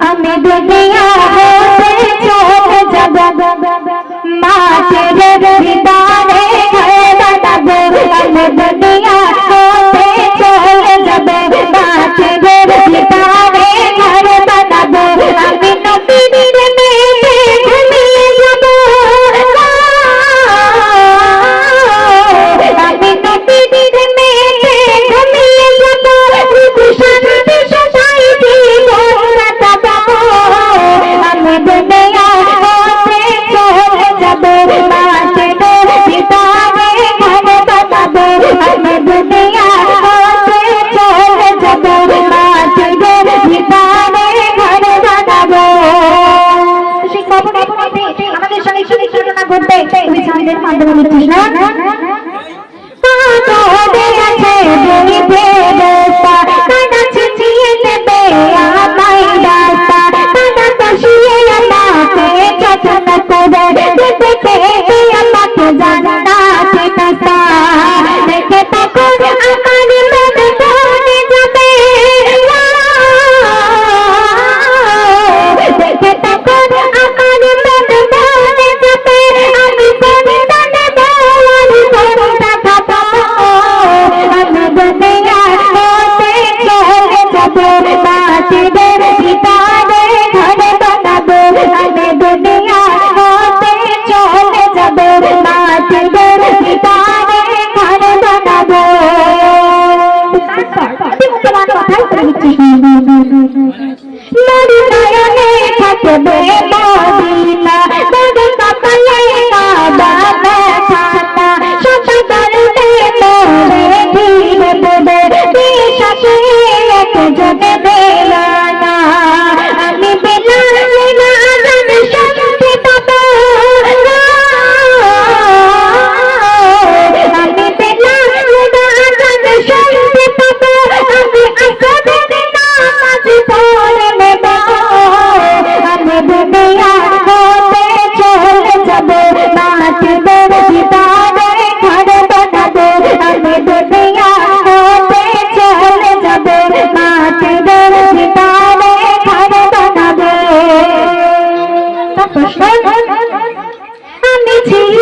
আমি দুনিয়া হতে চলে যাব মা তেরে বিদা করতে পরিচালনের মাধ্যমে নিচ্ছিস না Baby.